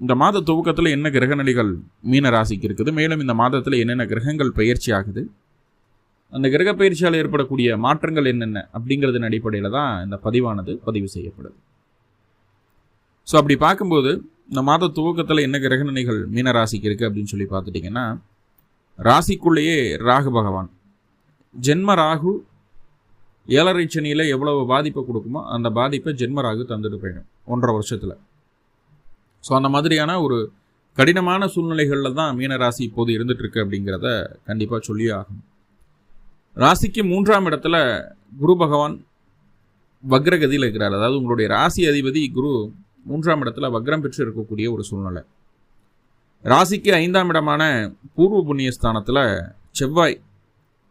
இந்த மாத துவக்கத்தில் என்ன கிரகநிலைகள் மீன ராசிக்கு இருக்குது? மேலும் இந்த மாதத்தில் என்னென்ன கிரகங்கள் பயிற்சி ஆகுது? அந்த கிரக பயிற்சியால் ஏற்படக்கூடிய மாற்றங்கள் என்னென்ன? அப்படிங்கிறதன் அடிப்படையில் தான் இந்த பதிவானது பதிவு செய்யப்படுது. ஸோ அப்படி பார்க்கும்போது இந்த மாத துவக்கத்தில் என்ன கிரகநிலைகள் மீன ராசிக்கு இருக்குது அப்படின்னு சொல்லி பார்த்துட்டிங்கன்னா ராசிக்குள்ளேயே ராகு பகவான். ஜென்ம ராகு ஏழரை சனியில் எவ்வளவு பாதிப்பை கொடுக்குமோ அந்த பாதிப்பை ஜென்ம ராகு தந்துட்டு போயிடும் ஒன்றரை வருஷத்தில். ஸோ அந்த மாதிரியான ஒரு கடினமான சூழ்நிலைகளில் தான் மீனராசி இப்போது இருந்துகிட்ருக்கு அப்படிங்கிறத கண்டிப்பாக சொல்லியே ஆகும் ராசிக்கு மூன்றாம் இடத்துல குரு பகவான் வக்ரகதியில் இருக்கிறார். அதாவது உங்களுடைய ராசி அதிபதி குரு மூன்றாம் இடத்துல வக்ரம் பெற்று இருக்கக்கூடிய ஒரு சூழ்நிலை. ராசிக்கு ஐந்தாம் இடமான பூர்வ புண்ணிய ஸ்தானத்தில் செவ்வாய்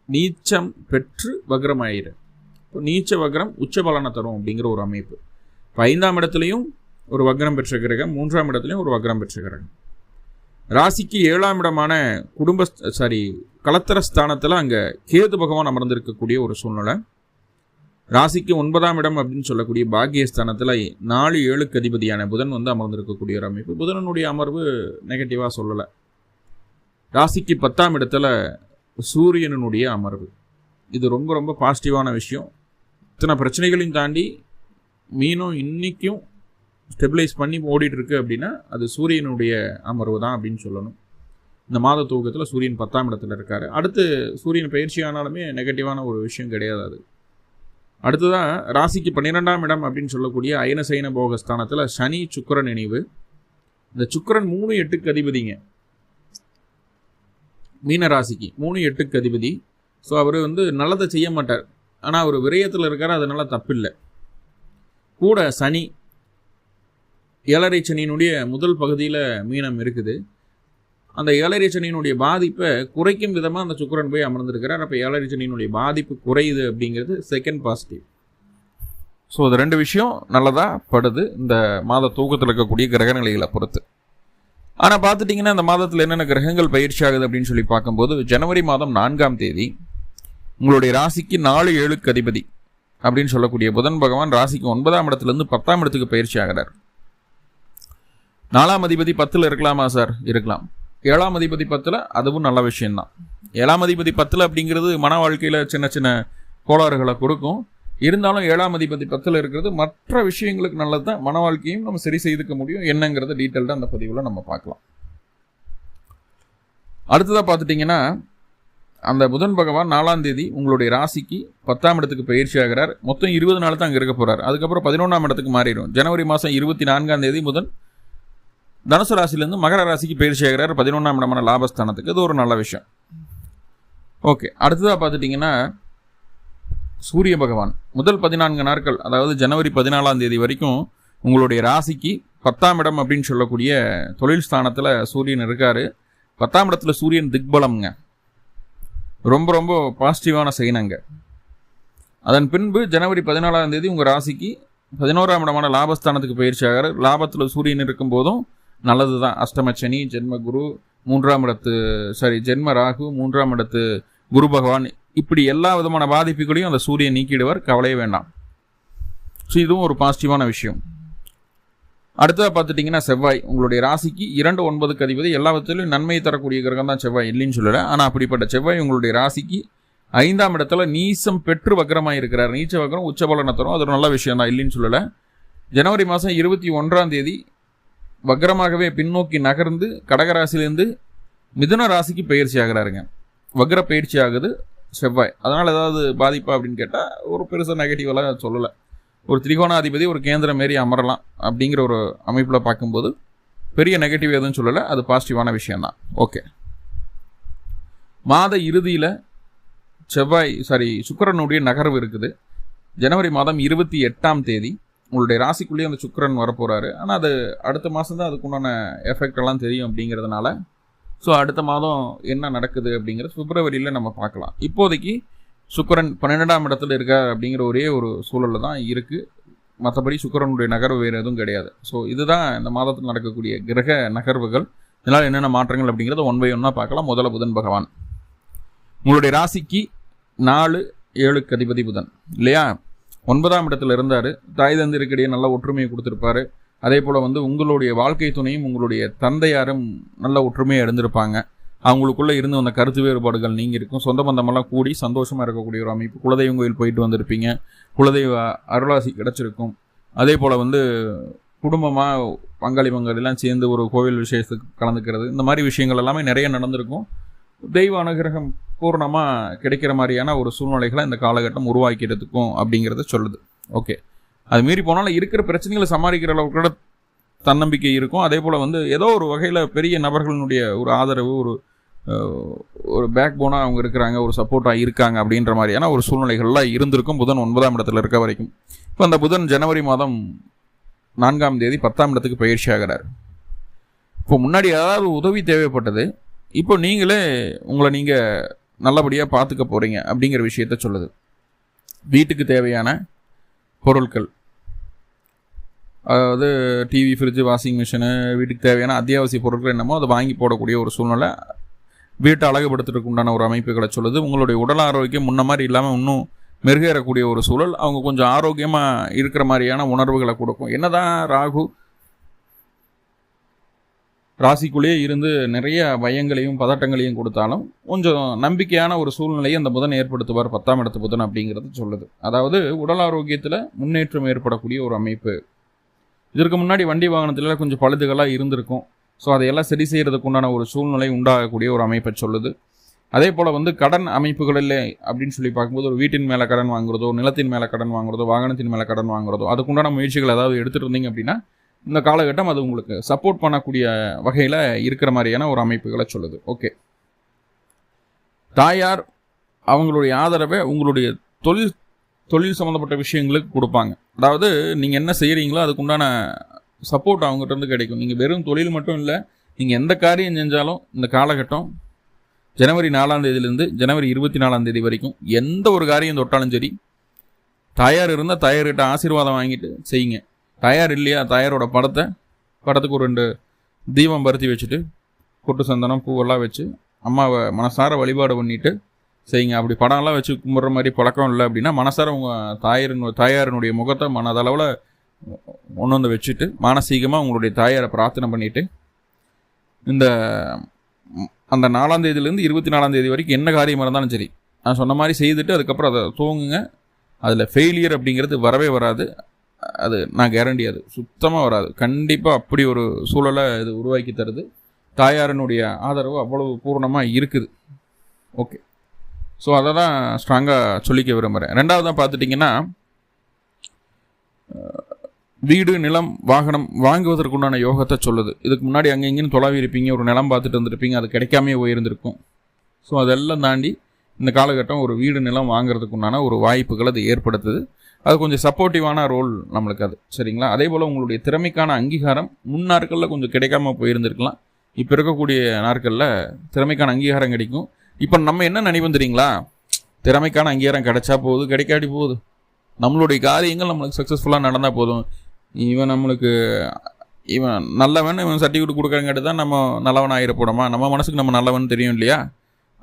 நீச்சம் பெற்று வக்ரமாயிரு. இப்போ நீச்ச வக்ரம் உச்ச பலனை தரும் அப்படிங்கிற ஒரு அமைப்பு. இப்போ ஐந்தாம் இடத்துலையும் ஒரு வக்ரம் பெற்ற கிரகம் மூன்றாம் இடத்துலையும் ஒரு வக்ரம் பெற்ற கிரகம். ராசிக்கு ஏழாம் இடமான குடும்ப சாரி கலத்தர ஸ்தானத்தில் அங்கே கேது பகவான் அமர்ந்திருக்கக்கூடிய ஒரு சூழ்நிலை. ராசிக்கு ஒன்பதாம் இடம் அப்படின்னு சொல்லக்கூடிய பாக்கியஸ்தானத்தில் நாலு ஏழுக்கு அதிபதியான புதன் வந்து அமர்ந்திருக்கக்கூடிய ஒரு அமைப்பு. புதனனுடைய அமர்வு நெகட்டிவாக சொல்லலை. ராசிக்கு பத்தாம் இடத்துல சூரியனுடைய அமர்வு. இது ரொம்ப ரொம்ப பாசிட்டிவான விஷயம். இத்தனை பிரச்சனைகளையும் தாண்டி மீனும் இன்றைக்கும் ஸ்டெபிலைஸ் பண்ணி ஓடிட்டு இருக்கு அப்படின்னா அது சூரியனுடைய அமர்வு தான் அப்படின்னு சொல்லணும். இந்த மாத தூக்கத்தில் சூரியன் பத்தாம் இடத்துல இருக்கார். அடுத்து சூரியன் பயிற்சி ஆனாலுமே நெகட்டிவான ஒரு விஷயம் கிடையாது அது. அடுத்ததான் ராசிக்கு பன்னிரெண்டாம் இடம் அப்படின்னு சொல்லக்கூடிய அயனசைன போகஸ்தானத்தில் சனி சுக்கரன் நினைவு இந்த சுக்கரன் மூணு எட்டுக்கு அதிபதிங்க. மீன ராசிக்கு மூணு எட்டுக்கு அதிபதி. ஸோ அவர் வந்து நல்லதை செய்ய மாட்டார். ஆனால் அவர் விரயத்தில் இருக்கார் அதனால தப்பில்லை. கூட சனி ஏழரை சனியினுடைய முதல் பகுதியில் மீனம் இருக்குது. அந்த ஏழரை சனியினுடைய பாதிப்பை குறைக்கும் விதமாக அந்த சுக்கரன் போய் அமர்ந்திருக்கிறார். அப்போ ஏழரை சனியினுடைய பாதிப்பு குறையுது அப்படிங்கிறது செகண்ட் பாசிட்டிவ் ஸோ அது ரெண்டு விஷயம் நல்லதாக படுது. இந்த மாத தூக்கத்தில் இருக்கக்கூடிய கிரக நிலைகளை பொறுத்து. ஆனால் பார்த்துட்டிங்கன்னா இந்த மாதத்தில் என்னென்ன கிரகங்கள் பயிற்சி ஆகுது அப்படின்னு சொல்லி பார்க்கும்போது ஜனவரி மாதம் நான்காம் தேதி உங்களுடைய ராசிக்கு நாலு ஏழுக்கு அதிபதி அப்படின்னு சொல்லக்கூடிய புதன் பகவான் ராசிக்கு ஒன்பதாம் இடத்துலேருந்து பத்தாம் இடத்துக்கு பயிற்சி ஆகிறார். நாலாம் அதிபதி பத்தில் இருக்கலாமா சார்? இருக்கலாம். ஏழாம் அதிபதி பத்தில் அதுவும் நல்ல விஷயம்தான். ஏழாம் அதிபதி பத்தில் அப்படிங்கிறது மன வாழ்க்கையில் சின்ன சின்ன கோளாறுகளை கொடுக்கும். இருந்தாலும் ஏழாம் அதிபதி பத்தில் இருக்கிறது மற்ற விஷயங்களுக்கு நல்லது தான் மன வாழ்க்கையும் நம்ம சரி செய்துக்க முடியும் என்னங்கிறத டீட்டெயில்டாக அந்த பதிவில் நம்ம பார்க்கலாம். அடுத்ததாக பார்த்துட்டிங்கன்னா அந்த புதன் பகவான் நாலாம் தேதி உங்களுடைய ராசிக்கு பத்தாம் இடத்துக்கு பயிற்சி ஆகிறார். மொத்தம் இருபது நாள் தான் அங்கே இருக்க போகிறார் அதுக்கப்புறம் பதினொன்றாம் இடத்துக்கு மாறிடும். ஜனவரி மாதம் இருபத்தி நான்காம் தேதி புதன் தனுசு ராசிலேருந்து மகர ராசிக்கு பயிற்சி ஆகிறார் பதினொன்றாம் இடமான லாபஸ்தானத்துக்கு இது ஒரு நல்ல விஷயம். ஓகே. அடுத்ததாக பார்த்துட்டிங்கன்னா சூரிய பகவான். முதல் பதினான்கு நாட்கள் அதாவது ஜனவரி பதினாலாம் தேதி வரைக்கும் உங்களுடைய ராசிக்கு பத்தாம் இடம் அப்படின்னு சொல்லக்கூடிய தொழில் ஸ்தானத்தில் சூரியன் இருக்கார். பத்தாம் இடத்துல சூரியன் திக்பலம்ங்க. ரொம்ப ரொம்ப பாசிட்டிவான சைனங்க அதன் பின்பு ஜனவரி பதினாலாம் தேதி உங்கள் ராசிக்கு பதினோராம் இடமான லாபஸ்தானத்துக்கு பயிற்சி ஆகிறார். லாபத்தில் சூரியன் இருக்கும் போதும் நல்லது தான் அஷ்டமச்சனி ஜென்ம குரு மூன்றாம் இடத்து சாரி ஜென்ம ராகு மூன்றாம் இடத்து குரு பகவான். இப்படி எல்லா விதமான பாதிப்புகளையும் அந்த சூரியன் நீக்கிடுவார். கவலையே வேண்டாம். ஸோ இதுவும் ஒரு பாசிட்டிவான விஷயம். அடுத்ததாக பார்த்துட்டிங்கன்னா செவ்வாய். உங்களுடைய ராசிக்கு இரண்டு ஒன்பதுக்கு அதிபதி. எல்லா விதத்திலும் நன்மையை தரக்கூடிய கிரகம் தான் செவ்வாய் இல்லைன்னு சொல்லலை. ஆனால் அப்படிப்பட்ட செவ்வாய் உங்களுடைய ராசிக்கு ஐந்தாம் இடத்துல நீசம் பெற்று வக்கரமாக இருக்கிறார். நீச்ச வக்கரம் உச்சபலனை தரும். அது ஒரு நல்ல விஷயம் தான் இல்லைன்னு சொல்லலை. ஜனவரி மாதம் இருபத்தி ஒன்றாம் தேதி வக்ரமாகவே பின்னோக்கி நகர்ந்து கடகராசிலேருந்து மிதுன ராசிக்கு பயிற்சி ஆகிறாருங்க. வக்ர பயிற்சி ஆகுது செவ்வாய். அதனால் ஏதாவது பாதிப்பா அப்படின்னு கேட்டால் ஒரு பெருசாக நெகட்டிவெல்லாம் சொல்லலை. ஒரு திரிகோணாதிபதி ஒரு கேந்திரம் மாரி அமரலாம் அப்படிங்கிற ஒரு அமைப்பில் பார்க்கும்போது பெரிய நெகட்டிவ் எதுவும் சொல்லலை. அது பாசிட்டிவான விஷயந்தான் ஓகே மாத இறுதியில் செவ்வாய் சாரி சுக்கரனுடைய நகர்வு இருக்குது. ஜனவரி மாதம் இருபத்தி எட்டாம் தேதி. உங்களுடைய ராசிக்குள்ளேயே அந்த சுக்கரன் வரப்போகிறாரு ஆனால் அது அடுத்த மாதம் தான் அதுக்குண்டான எஃபெக்ட் எல்லாம் தெரியும் அப்படிங்கிறதுனால. ஸோ அடுத்த மாதம் என்ன நடக்குது அப்படிங்கிறது பிப்ரவரியில் நம்ம பார்க்கலாம். இப்போதைக்கு சுக்கரன் பன்னெண்டாம் இடத்துல இருக்கார் அப்படிங்கிற ஒரே ஒரு சூழலில் தான் இருக்குது மற்றபடி சுக்கரனுடைய நகர்வு வேறு எதுவும் கிடையாது. ஸோ இதுதான் இந்த மாதத்தில் நடக்கக்கூடிய கிரக நகர்வுகள். இதனால் என்னென்ன மாற்றங்கள் அப்படிங்கிறத ஒன் பை ஒன்னாக பார்க்கலாம். முதல்ல புதன் பகவான். உங்களுடைய ராசிக்கு நாலு ஏழுக்கு அதிபதி புதன். இல்லையா? ஒன்பதாம் இடத்துல இருந்தார். தாய் தந்திருக்கிடையே நல்ல ஒற்றுமையை கொடுத்துருப்பாரு. அதே போல் வந்து உங்களுடைய வாழ்க்கை துணையும் உங்களுடைய தந்தையாரும் நல்ல ஒற்றுமையாக இருந்திருப்பாங்க அவங்களுக்குள்ளே இருந்து வந்த கருத்து வேறுபாடுகள் நீங்கள் இருக்கும் சொந்த பந்தமெல்லாம் கூடி சந்தோஷமாக இருக்கக்கூடிய ஒரு அமைப்பு. குலதெய்வம் கோயில் போயிட்டு வந்திருப்பீங்க. குலதெய்வ அருளாசி கிடச்சிருக்கும். அதே போல் வந்து குடும்பமாக பங்காளி பங்காளிலாம் சேர்ந்து ஒரு கோவில் விஷயத்துக்கு கலந்துக்கிறது. இந்த மாதிரி விஷயங்கள் எல்லாமே நிறைய நடந்திருக்கும். தெய்வ அனுகிரகம் பூர்ணமாக கிடைக்கிற மாதிரியான ஒரு சூழ்நிலைகளை இந்த காலகட்டம் உருவாக்கிறதுக்கும் அப்படிங்கிறத சொல்லுது. ஓகே அது மீறி போனாலும் இருக்கிற பிரச்சனைகளை சமாளிக்கிற அளவுக்கு கூட தன்னம்பிக்கை இருக்கும். அதே போல் வந்து ஏதோ ஒரு வகையில் பெரிய நபர்களினுடைய ஒரு ஆதரவு ஒரு ஒரு பேக் போனாக அவங்க இருக்கிறாங்க ஒரு சப்போர்ட்டாக இருக்காங்க அப்படின்ற மாதிரியான ஒரு சூழ்நிலைகள்லாம் இருந்திருக்கும் புதன் ஒன்பதாம் இடத்துல இருக்க வரைக்கும். இப்போ அந்த புதன் ஜனவரி மாதம் நான்காம் தேதி பத்தாம் இடத்துக்கு பயிற்சி ஆகிறார். இப்போ முன்னாடி ஏதாவது உதவி தேவைப்பட்டது இப்போ நீங்களே உங்களை நீங்கள் நல்லபடியாக பார்த்துக்க போகிறீங்க அப்படிங்கிற விஷயத்த சொல்லுது. வீட்டுக்கு தேவையான பொருட்கள். அதாவது டிவி ஃப்ரிட்ஜு வாஷிங் மிஷினு வீட்டுக்கு தேவையான அத்தியாவசிய பொருட்கள் என்னமோ அதை வாங்கி போடக்கூடிய ஒரு சூழ்நிலை வீட்டை அழகுபடுத்துறதுக்கு உண்டான ஒரு அமைப்புகளை சொல்லுது. உங்களுடைய உடல் ஆரோக்கியம் முன்ன மாதிரி இல்லாமல் இன்னும் மெருகேறக்கூடிய ஒரு சூழல். அவங்க கொஞ்சம் ஆரோக்கியமாக இருக்கிற மாதிரியான உணர்வுகளை கொடுக்கும். என்னதான் ராகு ராசிக்குள்ளேயே இருந்து நிறைய பயங்களையும் பதட்டங்களையும் கொடுத்தாலும் கொஞ்சம் நம்பிக்கையான ஒரு சூழ்நிலையை அந்த புதன் ஏற்படுத்துவார் பத்தாம் இடத்து புதன் அப்படிங்கிறது சொல்லுது. அதாவது உடல் ஆரோக்கியத்தில் முன்னேற்றம் ஏற்படக்கூடிய ஒரு அமைப்பு. இதற்கு முன்னாடி வண்டி வாகனத்தில் கொஞ்சம் பழுதுகளாக இருந்திருக்கும். ஸோ அதையெல்லாம் சரி செய்கிறதுக்கு உண்டான ஒரு சூழ்நிலை உண்டாகக்கூடிய ஒரு அமைப்பை சொல்லுது. அதே போல் வந்து கடன் அமைப்புகளில் அப்படின்னு சொல்லி பார்க்கும்போது ஒரு வீட்டின் மேலே கடன் வாங்குறதோ நிலத்தின் மேலே கடன் வாங்குறதோ வாகனத்தின் மேலே கடன் வாங்குறதோ அதுக்குண்டான முயற்சிகள் ஏதாவது எடுத்துகிட்டு இருந்தீங்க அப்படின்னா இந்த காலகட்டம் அது உங்களுக்கு சப்போர்ட் பண்ணக்கூடிய வகையில் இருக்கிற மாதிரியான ஒரு அமைப்புகளை சொல்லுது. ஓகே தாயார் அவங்களுடைய ஆதரவை உங்களுடைய தொழில் தொழில் சம்மந்தப்பட்ட விஷயங்களுக்கு கொடுப்பாங்க. அதாவது நீங்கள் என்ன செய்கிறீங்களோ அதுக்குண்டான சப்போர்ட் அவங்ககிட்ட இருந்து கிடைக்கும். நீங்கள் வெறும் தொழில் மட்டும் இல்லை நீங்கள் எந்த காரியம் செஞ்சாலும் இந்த காலகட்டம் ஜனவரி நாலாம் தேதியிலேருந்து ஜனவரி இருபத்தி நாலாம் தேதி வரைக்கும் எந்த ஒரு காரியம் தொட்டாலும் சரி தாயார் இருந்தால் தாயார்கிட்ட ஆசீர்வாதம் வாங்கிட்டு செய்யுங்க. தயார் இல்லையா தாயாரோட படத்தை படத்துக்கு ஒரு ரெண்டு தீபம் பருத்தி வச்சுட்டு கொட்டு சந்தனம் பூவெல்லாம் வச்சு அம்மாவை மனசார வழிபாடு பண்ணிட்டு செய்யுங்க அப்படி படம்லாம் வச்சு கும்பிட்ற மாதிரி பழக்கம் இல்லை அப்படின்னா மனசார உங்கள் தாயாரின் தாயாரினுடைய முகத்தை மனதளவில் ஒன்று வந்து வச்சுட்டு மானசீகமாக உங்களுடைய தாயாரை பிரார்த்தனை பண்ணிவிட்டு இந்த அந்த நாலாம் தேதியிலேருந்து இருபத்தி நாலாம் தேதி வரைக்கும் என்ன காரியமாக இருந்தாலும் சரி. நான் சொன்ன மாதிரி செய்துட்டு அதுக்கப்புறம் அதை தூங்குங்க. அதில் ஃபெயிலியர் அப்படிங்கிறது வரவே வராது. அது நான் கேரண்டி அது சுத்தமாக வராது. கண்டிப்பாக அப்படி ஒரு சூழலை இது உருவாக்கி தருது. தாயாரினுடைய ஆதரவு அவ்வளவு பூர்ணமாக இருக்குது. ஓகே ஸோ அதை தான் ஸ்ட்ராங்காக சொல்லிக்க விரும்புகிறேன் ரெண்டாவதாக பார்த்துட்டிங்கன்னா வீடு நிலம் வாகனம் வாங்குவதற்குண்டான யோகத்தை சொல்லுது. இதுக்கு முன்னாடி அங்கே இங்கேன்னு தொலைவி இருப்பீங்க ஒரு நிலம் பார்த்துட்டு வந்திருப்பீங்க அது கிடைக்காமே போயிருந்திருக்கும். ஸோ அதெல்லாம் தாண்டி இந்த காலகட்டம் ஒரு வீடு நிலம் வாங்குறதுக்குண்டான ஒரு வாய்ப்புகள் அது ஏற்படுத்துது. அது கொஞ்சம் சப்போர்ட்டிவான ரோல் நம்மளுக்கு அது. சரிங்களா? அதே போல் உங்களுடைய திறமைக்கான அங்கீகாரம் முன் நாட்களில் கொஞ்சம் கிடைக்காம போயிருந்திருக்கலாம். இப்போ இருக்கக்கூடிய நாட்களில் திறமைக்கான அங்கீகாரம் கிடைக்கும். இப்போ நம்ம என்ன நினைப்போம் தெரியுங்களா? திறமைக்கான அங்கீகாரம் கிடைச்சா போகுது கிடைக்காட்டி போகுது நம்மளுடைய காரியங்கள் நம்மளுக்கு சக்ஸஸ்ஃபுல்லாக நடந்தால் போதும். இவன் நம்மளுக்கு இவன் நல்லவன் இவன் சர்டிஃபிகேட் கொடுக்குறங்காட்டி தான் நம்ம நல்லவன் ஆகிடப்போடமா நம்ம மனசுக்கு நம்ம நல்லவன் தெரியும் இல்லையா?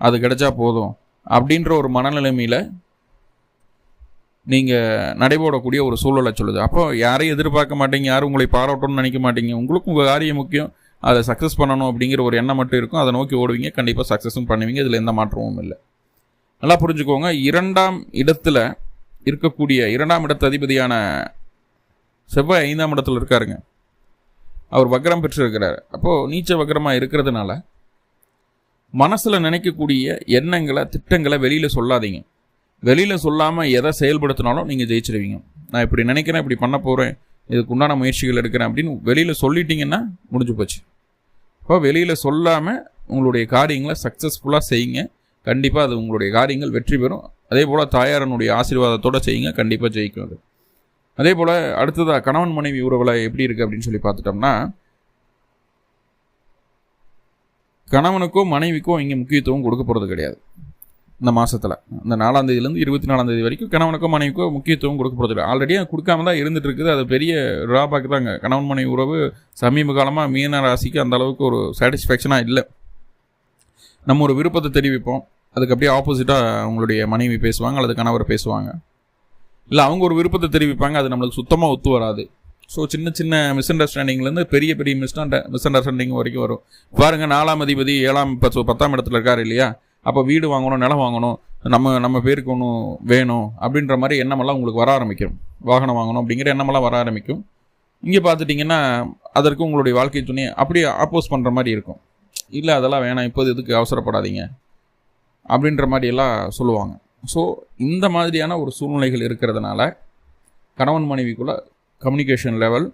அது கிடைச்சா போதும். அப்படின்ற ஒரு மனநிலைமையில் நீங்கள் நடைபோடக்கூடிய ஒரு சூழலை சொல்லுது. அப்போ யாரையும் எதிர்பார்க்க மாட்டீங்க யாரும் உங்களை பாராட்டணும்னு நினைக்க மாட்டீங்க. உங்களுக்கும் உங்கள் காரியம் முக்கியம். அதை சக்ஸஸ் பண்ணணும் அப்படிங்கிற ஒரு எண்ணம் மட்டும் இருக்கும். அதை நோக்கி ஓடுவீங்க. கண்டிப்பாக சக்ஸஸும் பண்ணுவீங்க. இதில் எந்த மாற்றமும் இல்லை. நல்லா புரிஞ்சுக்கோங்க. இரண்டாம் இடத்துல இருக்கக்கூடிய இரண்டாம் இடத்து அதிபதியான செவ்வாய் ஐந்தாம் இடத்துல இருக்காருங்க. அவர் வக்ரம் பெற்று இருக்கிறார் அப்போது நீச்ச வக்ரமாக இருக்கிறதுனால மனசில் நினைக்கக்கூடிய எண்ணங்களை திட்டங்களை வெளியில் சொல்லாதீங்க. வெளியில் சொல்லாமல் எதை செயல்படுத்தினாலும் நீங்கள் ஜெயிச்சிருவீங்க. நான் இப்படி நினைக்கிறேன் இப்படி பண்ண போகிறேன் இதுக்கு உண்டான முயற்சிகள் எடுக்கிறேன் அப்படின்னு வெளியில் சொல்லிட்டீங்கன்னா முடிஞ்சு போச்சு. இப்போ வெளியில் சொல்லாமல் உங்களுடைய காரியங்களை சக்ஸஸ்ஃபுல்லாக செய்யுங்க. கண்டிப்பாக அது உங்களுடைய காரியங்கள் வெற்றி பெறும். அதே போல் தாயாரனுடைய ஆசீர்வாதத்தோடு செய்யுங்க. கண்டிப்பாக ஜெயிக்கும் அது. அதே போல் அடுத்ததாக கணவன் மனைவி உறவில் எப்படி இருக்குது அப்படின்னு சொல்லி பார்த்துட்டோம்னா கணவனுக்கோ மனைவிக்கோ இங்கே முக்கியத்துவம் கொடுக்க போகிறது கிடையாது. இந்த மாதத்தில் இந்த நாலாம் தேதியிலேருந்து இருபத்தி நாலாம் தேதி வரைக்கும் கணவனுக்கோ மனைவிக்கோ முக்கியத்துவம் கொடுக்க போகிறது இல்லை ஆல்ரெடி கொடுக்காம தான் இருந்துட்டு இருக்குது. அது பெரிய ட்ராபேக் தாங்க. கணவன் மனைவி உறவு சமீப காலமாக மீன ராசிக்கு அந்த அளவுக்கு ஒரு சாட்டிஸ்ஃபேக்ஷனாக இல்லை. நம்ம ஒரு விருப்பத்தை தெரிவிப்போம். அதுக்கு அப்படியே ஆப்போசிட்டாக அவங்களுடைய மனைவி பேசுவாங்க அல்லது கணவர் பேசுவாங்க. இல்லை அவங்க ஒரு விருப்பத்தை தெரிவிப்பாங்க. அது நம்மளுக்கு சுத்தமாக ஒத்து வராது. ஸோ சின்ன சின்ன மிஸ் அண்டர்ஸ்டாண்டிங்லேருந்து பெரிய பெரிய மிஸ் மிஸ் அண்டர்ஸ்டாண்டிங் வரைக்கும் வரும். பாருங்கள் நாலாம் அதிபதி ஏழாம் பத்து பத்தாம் இடத்துல இருக்கார் இல்லையா? அப்போ வீடு வாங்கணும் நிலம் வாங்கணும் நம்ம நம்ம பேருக்கு ஒன்று வேணும் அப்படின்ற மாதிரி எண்ணமெல்லாம் உங்களுக்கு வர ஆரம்பிக்கும். வாகனம் வாங்கணும் அப்படிங்கிற எண்ணமெல்லாம் வர ஆரம்பிக்கும். இங்கே பார்த்துட்டிங்கன்னா அதற்கு உங்களுடைய வாழ்க்கை துணி அப்படியே ஆப்போஸ் பண்ணுற மாதிரி இருக்கும். இல்லை அதெல்லாம் வேணாம் இப்போது எதுக்கு அவசரப்படாதீங்க அப்படின்ற மாதிரியெல்லாம் சொல்லுவாங்க. ஸோ இந்த மாதிரியான ஒரு சூழ்நிலைகள் இருக்கிறதுனால கணவன் மனைவிக்குள்ளே கம்யூனிகேஷன் லெவல்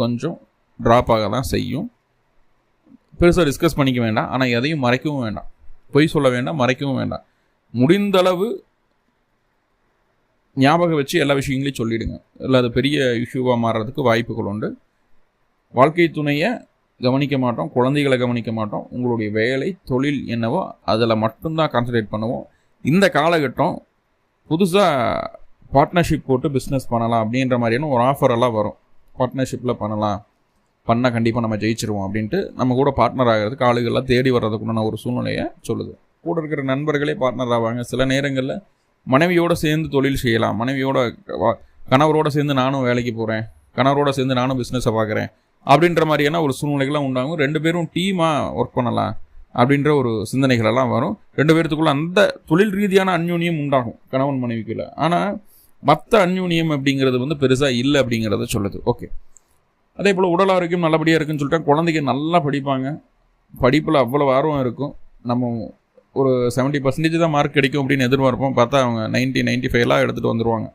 கொஞ்சம் ட்ராப் ஆக தான் செய்யும். பெருசாக டிஸ்கஸ் பண்ணிக்க வேண்டாம். ஆனால் எதையும் மறைக்கவும் வேண்டாம். பொய் சொல்ல வேண்டாம் மறைக்கவும் வேண்டாம். முடிந்தளவு ஞாபகம் வச்சு எல்லா விஷயங்களையும் சொல்லிவிடுங்க இல்லை அது பெரிய இஷ்யூவாக மாறுறதுக்கு வாய்ப்புகள் உண்டு. வாழ்க்கை துணையை கவனிக்க மாட்டோம் குழந்தைகளை கவனிக்க மாட்டோம். உங்களுடைய வேலை தொழில் என்னவோ அதில் மட்டும்தான் கான்சன்ட்ரேட் பண்ணுவோம். இந்த காலகட்டம் புதுசாக பார்ட்னர்ஷிப் போட்டு பிஸ்னஸ் பண்ணலாம் அப்படின்ற மாதிரியான ஒரு ஆஃபர் எல்லாம் வரும். பார்ட்னர்ஷிப்பில் பண்ணலாம். பண்ணால் கண்டிப்பாக நம்ம ஜெயிச்சிருவோம் அப்படின்ட்டு நம்ம கூட பார்ட்னர் ஆகிறதுக்கு ஆளுகள்லாம் தேடி வர்றதுக்குண்டான ஒரு சூழ்நிலையை சொல்லுது. கூட இருக்கிற நண்பர்களே பார்ட்னர் ஆவாங்க. சில நேரங்களில் மனைவியோடு சேர்ந்து தொழில் செய்யலாம். மனைவியோட கணவரோடு சேர்ந்து நானும் வேலைக்கு போகிறேன் கணவரோடு சேர்ந்து நானும் பிஸ்னஸை பார்க்குறேன் அப்படின்ற மாதிரியான ஒரு சூழ்நிலைகள்லாம் உண்டாகும். ரெண்டு பேரும் டீமாக ஒர்க் பண்ணலாம் அப்படின்ற ஒரு சிந்தனைகளெல்லாம் வரும். ரெண்டு பேர்த்துக்குள்ள அந்த தொழில் ரீதியான அந்யூன்யம் உண்டாகும் கணவன் மனைவிக்குள்ள. ஆனால் மற்ற அந்யூன்யம் அப்படிங்கிறது வந்து பெருசாக இல்லை அப்படிங்கிறத சொல்லுது. ஓகே அதே போல் உடல் ஆரோக்கியம் நல்லபடியாக இருக்குன்னு சொல்லிட்டு குழந்தைங்க நல்லா படிப்பாங்க. படிப்பில் அவ்வளோ ஆர்வம் இருக்கும். நம்ம ஒரு செவன்ட்டி பர்சன்டேஜ் தான் மார்க் கிடைக்கும் அப்படின்னு எதிர்பார்ப்போம். பார்த்தா அவங்க நைன்ட்டி நைன்ட்டி ஃபைவ்லாம் எடுத்துகிட்டு வந்துடுவாங்க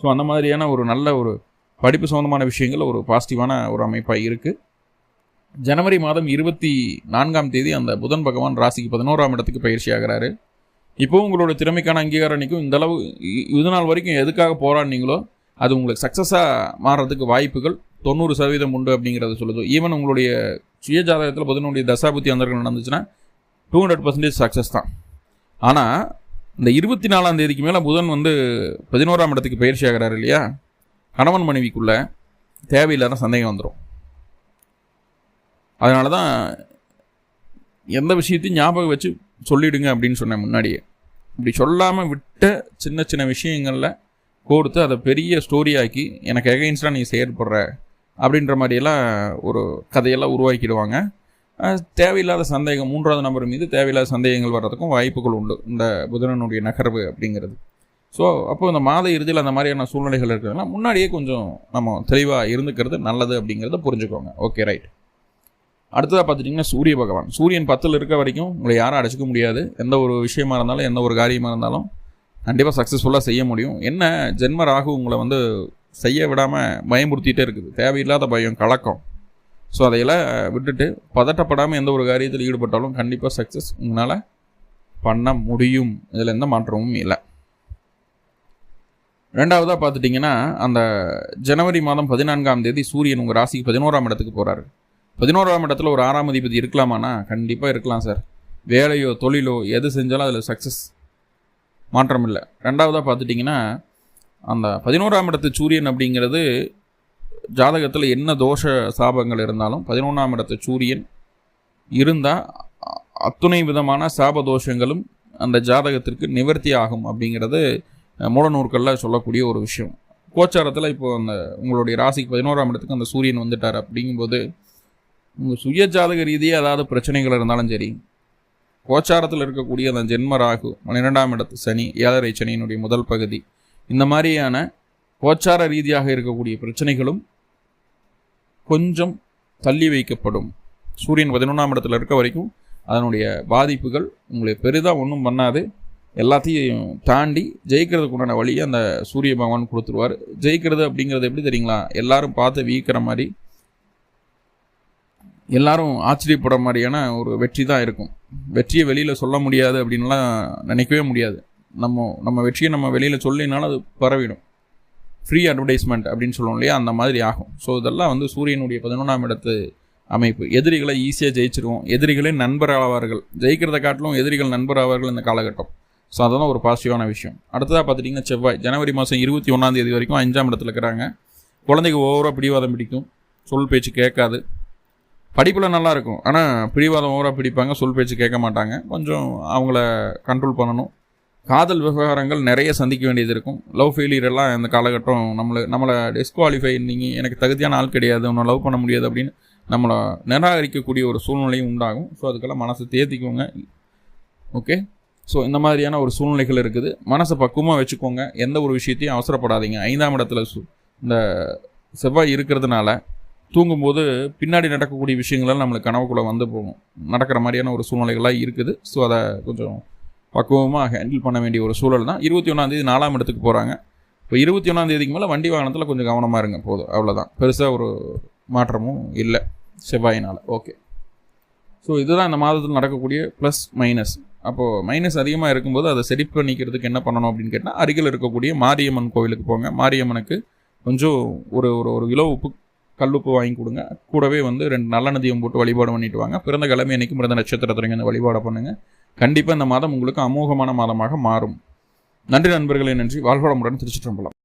ஸோ அந்த மாதிரியான ஒரு நல்ல ஒரு படிப்பு சம்மந்தமான விஷயங்கள் ஒரு பாசிட்டிவான ஒரு அமைப்பாக இருக்குது ஜனவரி மாதம் இருபத்தி நான்காம் தேதி அந்த புதன் பகவான் ராசிக்கு பதினோராம் இடத்துக்கு பயிற்சி ஆகிறாரு. இப்போ உங்களோட திறமைக்கான அங்கீகாரம் நிற்கும் இந்தளவு இது நாள் வரைக்கும் எதுக்காக போராடினீங்களோ அது உங்களுக்கு சக்ஸஸாக மாறுறதுக்கு வாய்ப்புகள் தொண்ணூறு சதவீதம் உண்டு அப்படிங்கிறத சொல்லுது. ஈவன் உங்களுடைய சுய ஜாதகத்தில் பார்த்தீங்கன்னா தசாபுத்தி அந்தர்கள் நடந்துச்சுன்னா டூ ஹண்ட்ரட் பர்சன்டேஜ் சக்ஸஸ் தான். ஆனால் இந்த இருபத்தி நாலாம் தேதிக்கு மேலே புதன் வந்து பதினோராம் இடத்துக்கு பயிற்சி ஆகிறாரு இல்லையா? கணவன் மனைவிக்குள்ளே தேவையில்லாத சந்தேகம் வந்துடும் அதனால தான் எந்த விஷயத்தையும் ஞாபகம் வச்சு சொல்லிடுங்க அப்படின்னு சொன்னேன் முன்னாடியே. இப்படி சொல்லாமல் விட்ட சின்ன சின்ன விஷயங்களில் கோர்த்து அதை பெரிய ஸ்டோரியாக்கி எனக்கு எகைன்ஸ்டாக நீ செயற்படுற அப்படின்ற மாதிரியெல்லாம் ஒரு கதையெல்லாம் உருவாக்கிடுவாங்க. தேவையில்லாத சந்தேகம் மூன்றாவது நபர் மீது தேவையில்லாத சந்தேகங்கள் வர்றதுக்கும் வாய்ப்புகள் உண்டு இந்த புதனனுடைய நகர்வு அப்படிங்கிறது. ஸோ அப்போ இந்த மாத இறுதியில் அந்த மாதிரியான சூழ்நிலைகள் இருக்கிறதுனா முன்னாடியே கொஞ்சம் நம்ம தெளிவாக இருந்துக்கிறது நல்லது அப்படிங்கிறத புரிஞ்சுக்கோங்க. ஓகே ரைட் அடுத்ததாக பார்த்துட்டிங்கன்னா சூரிய பகவான். சூரியன் பத்தில் இருக்க வரைக்கும் உங்களை யாரும் அடைச்சிக்க முடியாது. எந்த ஒரு விஷயமா இருந்தாலும் எந்த ஒரு காரியமாக இருந்தாலும் கண்டிப்பாக சக்ஸஸ்ஃபுல்லாக செய்ய முடியும். என்ன ஜென்ம ராகு உங்களை வந்து செய்ய விடாமல் பயமுறுத்திட்டே இருக்குது. தேவையில்லாத பயம் கலக்கம். ஸோ அதையெல்லாம் விட்டுட்டு பதட்டப்படாமல் எந்த ஒரு காரியத்தில் ஈடுபட்டாலும் கண்டிப்பாக சக்ஸஸ் உங்களால் பண்ண முடியும். இதில் எந்த மாற்றமும் இல்லை. ரெண்டாவதாக பார்த்துட்டிங்கன்னா அந்த ஜனவரி மாதம் பதினான்காம் தேதி சூரியன் உங்கள் ராசிக்கு பதினோராம் இடத்துக்கு போகிறாரு பதினோராம் இடத்துல ஒரு ஆறாம் அதிபதி இருக்கலாமாண்ணா கண்டிப்பாக இருக்கலாம் சார். வேலையோ தொழிலோ எது செஞ்சாலும் அதில் சக்ஸஸ் மாற்றம் இல்லை. ரெண்டாவதாக பார்த்துட்டிங்கன்னா அந்த பதினோராம் இடத்து சூரியன் அப்படிங்கிறது ஜாதகத்தில் என்ன தோஷ சாபங்கள் இருந்தாலும் பதினொன்றாம் இடத்து சூரியன் இருந்தால் அத்துணை விதமான சாப தோஷங்களும் அந்த ஜாதகத்திற்கு நிவர்த்தி ஆகும் அப்படிங்கிறது மூலநூற்களில் சொல்லக்கூடிய ஒரு விஷயம். கோச்சாரத்தில் இப்போ அந்த உங்களுடைய ராசிக்கு பதினோராம் இடத்துக்கு அந்த சூரியன் வந்துட்டார் அப்படிங்கும்போது உங்கள் சுய ஜாதக ரீதியாக ஏதாவது பிரச்சனைகள் இருந்தாலும் சரி கோச்சாரத்தில் இருக்கக்கூடிய அந்த ஜென்ம ராகு பன்னிரெண்டாம் இடத்து சனி ஏழரை சனியினுடைய முதல் பகுதி இந்த மாதிரியான கோச்சார ரீதியாக இருக்கக்கூடிய பிரச்சனைகளும் கொஞ்சம் தள்ளி வைக்கப்படும். சூரியன் பதினொன்றாம் இடத்துல இருக்க வரைக்கும் அதனுடைய பாதிப்புகள் உங்களை பெரிதாக ஒன்றும் பண்ணாது. எல்லாத்தையும் தாண்டி ஜெயிக்கிறதுக்கு உண்டான வழியை அந்த சூரிய பகவான் கொடுத்துருவார். ஜெயிக்கிறது அப்படிங்கிறது எப்படி தெரியுங்களா? எல்லாரும் பார்த்து வீக்கிற மாதிரி எல்லாரும் ஆச்சரியப்படுற மாதிரியான ஒரு வெற்றி தான் இருக்கும். வெற்றியை வெளியில் சொல்ல முடியாது அப்படின்லாம் நினைக்கவே முடியாது. நம்ம நம்ம வெற்றியை நம்ம வெளியில் சொல்லினாலும் அது பரவிடும். ஃப்ரீ அட்வர்டைஸ்மெண்ட் அப்படின்னு சொல்லுவோம் இல்லையா? அந்த மாதிரி ஆகும். ஸோ இதெல்லாம் வந்து சூரியனுடைய பதினொன்றாம் இடத்து அமைப்பு. எதிரிகளை ஈஸியாக ஜெயிச்சிருவோம். எதிரிகளே நண்பர் ஆவார்கள் ஜெயிக்கிறத காட்டிலும் எதிரிகள் நண்பர் ஆவார்கள் இந்த காலகட்டம். ஸோ அதெல்லாம் ஒரு பாசிட்டிவான விஷயம். அடுத்ததாக பார்த்துட்டிங்கன்னா செவ்வாய். ஜனவரி மாதம் இருபத்தி ஒன்றாம் தேதி வரைக்கும் அஞ்சாம் இடத்துல இருக்கிறாங்க. குழந்தைக்கு ஓவராக பிடிவாதம் பிடிக்கும். சொல் பேச்சு கேட்காது. படிப்பில் நல்லா இருக்கும். ஆனால் பிடிவாதம் ஓவராக பிடிப்பாங்க. சொல் பேச்சு கேட்க மாட்டாங்க. கொஞ்சம் அவங்கள கண்ட்ரோல் பண்ணணும். காதல் விவகாரங்கள் நிறைய சந்திக்க வேண்டியது இருக்கும். லவ் ஃபெயிலியர் எல்லாம் இந்த காலகட்டம் நம்மளை நம்மளை டிஸ்குவாலிஃபை நீங்கள் எனக்கு தகுதியான ஆள் கிடையாது உன்னை லவ் பண்ண முடியாது அப்படின்னு நம்மளை நிராகரிக்கக்கூடிய ஒரு சூழ்நிலையும் உண்டாகும். ஸோ அதுக்கெல்லாம் மனசை தேர்த்திக்கோங்க ஓகே ஸோ இந்த மாதிரியான ஒரு சூழ்நிலைகள் இருக்குது. மனசை பக்குவமாக வச்சுக்கோங்க. எந்த ஒரு விஷயத்தையும் அவசரப்படாதீங்க. ஐந்தாம் இடத்துல சு- இந்த செவ்வாய் இருக்கிறதுனால தூங்கும்போது பின்னாடி நடக்கக்கூடிய விஷயங்கள்லாம் நம்மளுக்கு கனவுக்குள்ளே வந்து போகும். நடக்கிற மாதிரியான ஒரு சூழ்நிலைகள்லாம் இருக்குது. ஸோ அதை கொஞ்சம் பக்குவமாக ஹேண்டில் பண்ண வேண்டிய ஒரு சூழல் தான். இருபத்தி ஒன்றாந்தேதி நாலாம் இடத்துக்கு போகிறாங்க இப்போ இருபத்தி ஒன்றாந்தேதிக்கு மேலே வண்டி வாகனத்தில் கொஞ்சம் கவனமாக இருங்க. போதும். அவ்வளோதான் பெருசாக ஒரு மாற்றமும் இல்லை. செவ்வாயினால். ஓகே ஸோ இதுதான் இந்த மாதத்தில் நடக்கக்கூடிய ப்ளஸ் மைனஸ் அப்போது மைனஸ் அதிகமாக இருக்கும்போது அதை சரி பண்ணிக்கிறதுக்கு என்ன பண்ணணும் அப்படின்னு கேட்டால் அருகில் இருக்கக்கூடிய மாரியம்மன் கோவிலுக்கு போங்க. மாரியம்மனுக்கு கொஞ்சம் ஒரு ஒரு ஒரு கிலோ உப்பு கல்லுப்பு வாங்கி கொடுங்க. கூடவே வந்து ரெண்டு நல்லெண்ணதியம் போட்டு வழிபாடு பண்ணிட்டு வாங்க. பிறந்த கிழமை அன்னைக்கு பிறந்த நட்சத்திரத்துறைங்க இந்த வழிபாடை கண்டிப்பாக இந்த மாதம் உங்களுக்கு அமோகமான மாதமாக மாறும். நன்றி நண்பர்களே நன்றி. வாழ்வளமுடன் திருச்சிற்றம்பலம்.